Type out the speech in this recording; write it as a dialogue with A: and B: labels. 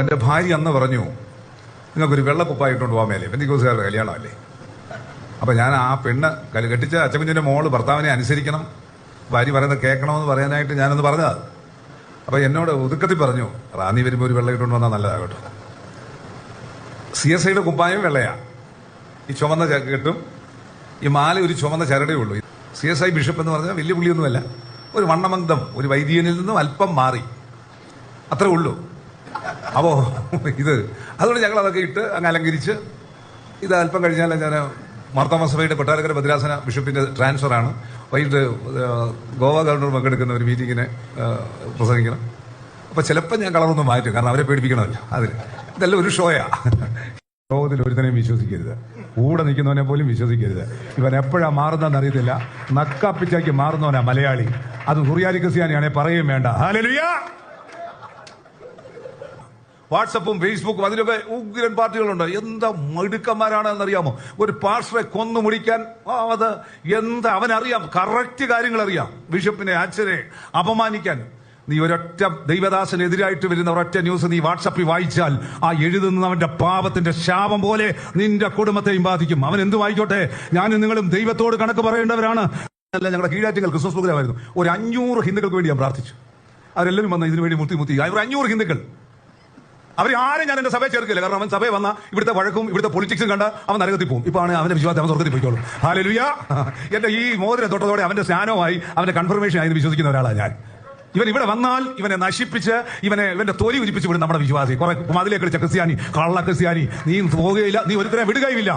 A: എന്റെ ഭാര്യ അന്ന് പറഞ്ഞു നിങ്ങൾക്കൊരു വെള്ളക്കുപ്പായിട്ടുണ്ട് പോകാൻ മേലെ പെന്തിക്കോസുകാരുടെ കല്യാണമല്ലേ? അപ്പൊ ഞാൻ ആ പെണ്ണ് കൽ കെട്ടിച്ച അച്ചക്കുഞ്ഞിന്റെ മോൾ ഭർത്താവിനെ അനുസരിക്കണം ഭാര്യ പറയുന്നത് കേൾക്കണമെന്ന് പറയാനായിട്ട് ഞാനൊന്ന് പറഞ്ഞത്. അപ്പൊ എന്നോട് ഒതുക്കത്തിൽ പറഞ്ഞു റാന്നി വരുമ്പോൾ ഒരു വെള്ളം ഇട്ടുകൊണ്ട് വന്നാൽ നല്ലതാ കേട്ടോ. സി എസ് ഐയുടെ കുപ്പായം വെള്ളയാ. ഈ ചുമന്ന കെട്ടും ഈ മാല ഒരു ചുമന്ന ചരടേ ഉള്ളൂ. സി എസ് ഐ ബിഷപ്പ് എന്ന് പറഞ്ഞാൽ വലിയ പുള്ളിയൊന്നുമല്ല. ഒരു വണ്ണമന്ദം ഒരു വൈദികനിൽ നിന്നും അല്പം മാറി. അത്രേ ഉള്ളൂ. അപ്പോ ഇത് അതുകൊണ്ട് ഞങ്ങൾ അതൊക്കെ ഇട്ട് അങ്ങ് അലങ്കരിച്ച് ഇത് അല്പം കഴിഞ്ഞാൽ ഞാൻ മാർത്താമസഭയുടെ കൊട്ടാരക്കര ഭദ്രാസന ബിഷപ്പിന്റെ ട്രാൻസ്ഫർ ആണ്. വൈകിട്ട് ഗോവ ഗവർണർ പങ്കെടുക്കുന്ന ഒരു മീറ്റിങ്ങിന് പ്രസംഗിക്കണം. അപ്പൊ ചിലപ്പോൾ ഞാൻ കളറൊന്ന് മാറ്റും കാരണം അവരെ പേടിപ്പിക്കണമല്ലോ അതിൽ ഇതെല്ലാം ഒരു ഷോയാ ലോകത്തിൽ ഒരുത്തനെയും വിശ്വസിക്കരുത്. കൂടെ നിൽക്കുന്നവനെ പോലും വിശ്വസിക്കരുത്. ഇവൻ എപ്പോഴാ മാറുന്നതെന്ന് അറിയത്തില്ല. നക്കാപ്പിച്ചാക്കി മാറുന്നവനാ മലയാളി. അത് ഹുറിയാലി ക്രിസ്ത്യാനിയാണെ പറയുകയും വേണ്ട. ഹാലലുയാ വാട്സപ്പും ഫേസ്ബുക്കും അതിലൊക്കെ ഉഗ്രൻ പാർട്ടികളുണ്ട്. എന്താ മിടുക്കന്മാരാണെന്നറിയാമോ ഒരു പാർസറെ കൊന്നു മുടിക്കാൻ അത് എന്താ അവനറിയാം. കറക്റ്റ് കാര്യങ്ങൾ അറിയാം ബിഷപ്പിനെ അച്ഛനെ അപമാനിക്കാൻ. നീ ഒരൊറ്റ ദൈവദാസനെതിരായിട്ട് വരുന്ന ഒരൊറ്റ ന്യൂസ് നീ വാട്സപ്പിൽ വായിച്ചാൽ ആ എഴുതുന്ന അവന്റെ പാപത്തിന്റെ ശാപം പോലെ നിന്റെ കുടുംബത്തെയും ബാധിക്കും. അവൻ എന്തു വായിക്കോട്ടെ? ഞാനും നിങ്ങളും ദൈവത്തോട് കണക്ക് പറയേണ്ടവരാണ്. അല്ല ഞങ്ങളുടെ കീഴാറ്റങ്ങൾ ക്രിസ്മസ് പ്രോഗ്രാമായിരുന്നു. ഒരു അഞ്ഞൂറ് ഹിന്ദുക്കൾക്ക് വേണ്ടി ഞാൻ പ്രാർത്ഥിച്ചു. അവരെല്ലാവരും വന്ന ഇതിനു വേണ്ടി മുത്തി മുത്തി അവർ അഞ്ഞൂറ് ഹിന്ദുക്കൾ. അവർ ആരും ഞാൻ എന്റെ സഭയെ ചേർക്കില്ല. കാരണം അവൻ സഭയെ വന്ന ഇവിടുത്തെ വഴക്കും ഇവിടുത്തെ പൊളിറ്റിക്സും കണ്ട അവൻ നരകത്തിൽ പോകും ഇപ്പൊ ആണ് അവന്റെ വിശ്വാസം അവൻ സ്വർഗത്തിൽ പോയിക്കോളും. ഹാലലുയ എന്റെ ഈ മോതിരം തൊട്ടതോടെ അവന്റെ സ്നാനമായി അവന്റെ കൺഫർമേഷൻ ആയി വിശ്വസിക്കുന്ന ഒരാളാണ് ഞാൻ. ഇവൻ ഇവിടെ വന്നാൽ ഇവനെ നശിപ്പിച്ച് ഇവനെ ഇവന്റെ തൊലി ഉരിപ്പിച്ച് വിടും നമ്മുടെ വിശ്വാസി. കുറെ കളിച്ച ക്രിസ്ത്യാനി കള്ള ക്രിസ്ത്യാനി നീ പോകുകയില്ല നീ ഒരുത്തരെ വിടുകയുമില്ല.